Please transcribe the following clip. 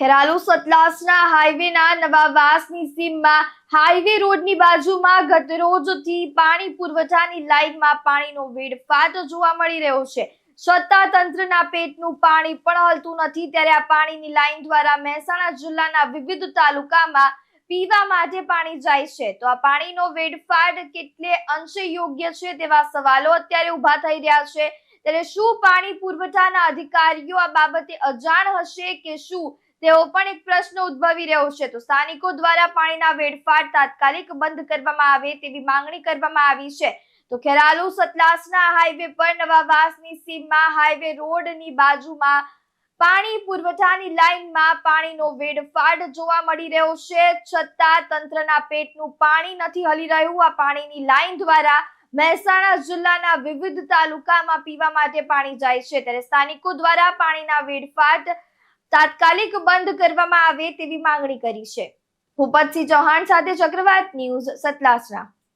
ખેરાલુ સતલાસના હાઈવેના નવાવાસની સીમમાં હાઈવે રોડની બાજુમાં ગતરોજથી પાણી પુરવઠાની લાઈનમાં પાણીનો વેડફાટ જોવા મળી રહ્યો છે. છતાં પેટનું પાણી પણ હલતું નથી, ત્યારે આ પાણીની લાઈન દ્વારા મહેસાણા જિલ્લાના વિવિધ તાલુકામાં પીવા માટે પાણી જાય છે. તો આ પાણીનો વેડફાટ કેટલે અંશે યોગ્ય છે તેવા સવાલો અત્યારે ઊભા થઈ રહ્યા છે. ત્યારે શું પાણી પુરવઠાના અધિકારીઓ આ બાબતે અજાણ હશે કે શું તેવો પણ એક પ્રશ્ન ઉદ્ભવી રહ્યો છે. તો સ્થાનિકો દ્વારા પાણીના વેડફાટ તાત્કાલિક બંધ કરવામાં આવે તેવી માંગણી કરવામાં આવી છે. તો ખેરાલુ સતલાસના હાઈવે પર નવાવાસની સીમમાં હાઈવે રોડની બાજુમાં પાણી પુરવઠાની લાઈનમાં પાણીનો વેડફાટ જોવા મળી રહ્યો છે. છતાં તંત્રના પેટનું પાણી નથી હલી રહ્યું. આ પાણીની લાઇન દ્વારા મહેસાણા જિલ્લાના વિવિધ તાલુકામાં પીવા માટે પાણી જાય છે. ત્યારે સ્થાનિકો દ્વારા પાણીના વેડફાટ તાત્કાલિક બંધ કરવામાં આવે તેવી માંગણી કરી છે. ભૂપતસિંહ ચૌહાણ સાથે ચક્રવાત ન્યૂઝ સતલાસના